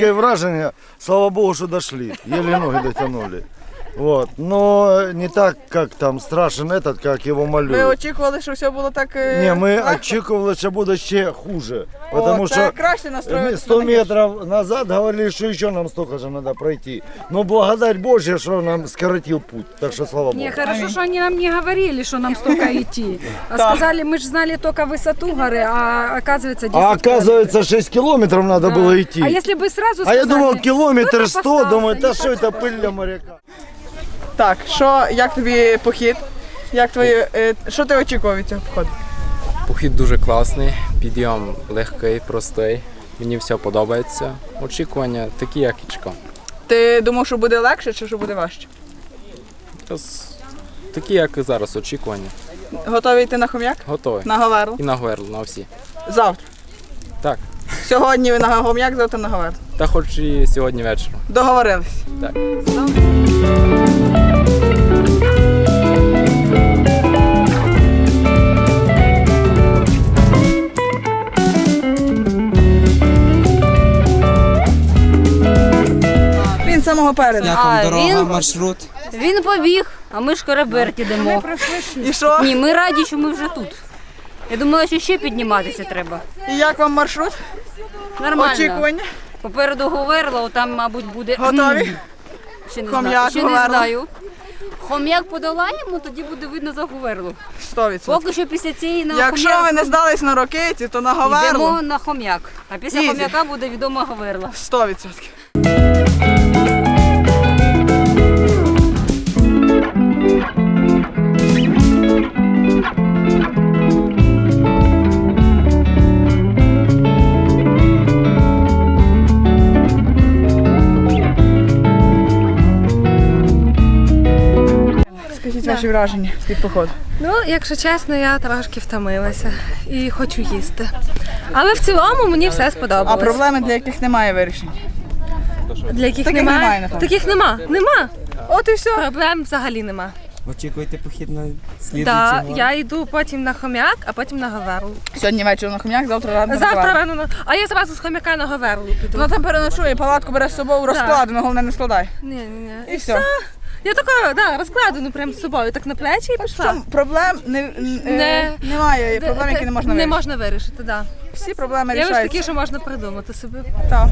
Таке враження, слава Богу, що дошли. Єлі ноги дотянули. Вот. Но не так, как там страшен этот, как его Ви малюють. очікували, що все було так. е, Не, ми легко? очікували, що буде ще хуже. О, Потому це що краще мы настроїтися. 100 метров назад говорили, что еще нам столько же надо пройти. Но благодать Божья, что нам скоротил путь. Так что слава Богу. Не, хорошо, что они нам не говорили, что нам столько идти. А сказали, мы же знали только высоту горы, а оказывается 10 А оказывается, 6 километров надо было километров. идти. А если бы сразу А сказали, я думал, километр кто-то 100, опасался, думаю, не да что это хотел. пыль для моряка. Так, що, як тобі похід? Як твої, е, що ти очікував від цього походу? Похід дуже класний, підйом легкий, простий. Мені все подобається. Очікування такі, як і чекав. Ти думав, що буде легше чи що буде важче? Такі, як і зараз, очікування. Готовий йти на хом'як? Готовий. На Говерло? І на Гверлу, на всі. Завтра. Так. Сьогодні ви на хом'як, завтра на Говерло. Та хоч і сьогодні вечором. Договорились. Так. Він самого переду. Як вам А, дорога, він- маршрут? Він побіг, а ми ж кораберт ідемо. І що? Ні, ми раді, що ми вже тут. Я думала, що ще підніматися треба. І як вам маршрут? Нормально. Очікування? Попереду Говерло, там, мабуть, буде. Готові? Ще не Хом'як, знаю. Ще не Говерло. знаю. Хом'як подолаємо, тоді буде видно за Говерло. 100%. Поки що після цієї на Якщо Хом'як ви не здались на ракеті, то на Говерло йдемо на Хом'як. А після Ізі. Хом'яка буде відома Говерла. 100%. Ваші враження від походу. Ну, якщо чесно, я трошки втомилася і хочу їсти. Але в цілому мені все А проблеми, для яких немає вирішень. Для яких Таких немає? немає, напевно. Таких нема. Нема. От і все. Проблем взагалі нема. Очікуєте похід на слідуючий Да, год? я йду потім на хом'як, а потім на Говерлу. Сьогодні вечір на хом'як, завтра рано на Завтра Говерло. рано на. А я зразу з хом'яка на Говерлу піду. Вона там переночує, палатку бере з собою, розкладено, головне не складай. Ні, ні, ні. І все. Я така, да, розкладену прям з собою, так на плечі і пішла. Чому? Проблем не, е, Не. немає, проблем, які не можна Не вирішити. можна вирішити, так. Да. Всі проблеми Я ось такі, рішаються. що можна придумати собі. Так.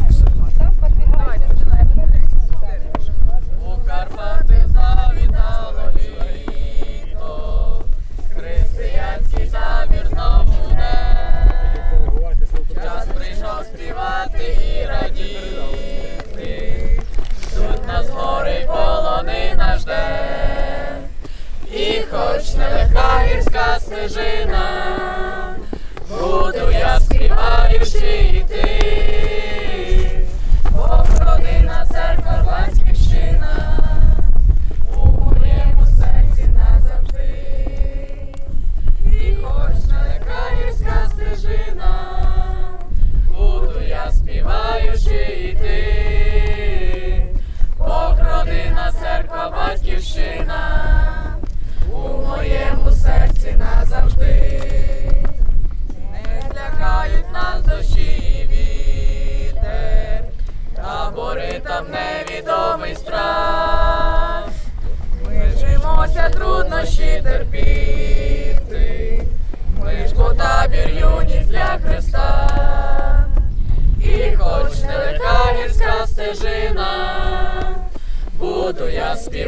хоч нелегка гірська снежина, буду я співаючи йти.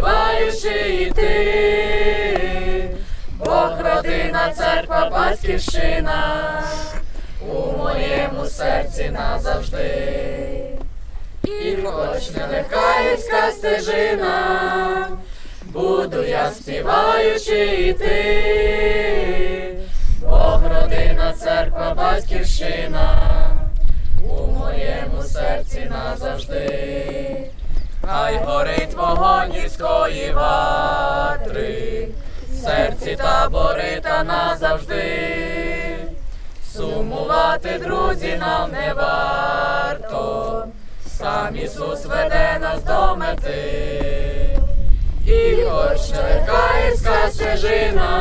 співаючи йти, Бог родина, церква, батьківщина, у моєму серці назавжди, і хоч нелегка стежина, буду я співаючи йти, Бог родина, церква, батьківщина, у моєму серці назавжди. Хай горить вогонь гірської ватри, серці табори та назавжди. Сумувати, друзі, нам не варто, сам Ісус веде нас до мети. І хоч нелегка гірська стежина,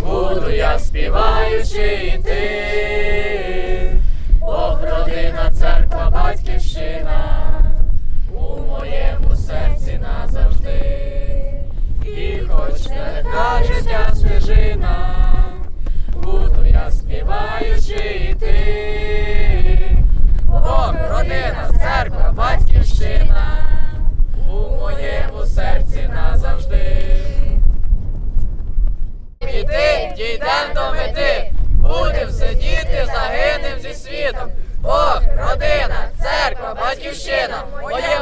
буду я співаючи йти, Бог родина, церква, батьківщина. Дійдем до мети, будем сидіти, загинем зі світом. Бог, родина, церква, батьківщина, моє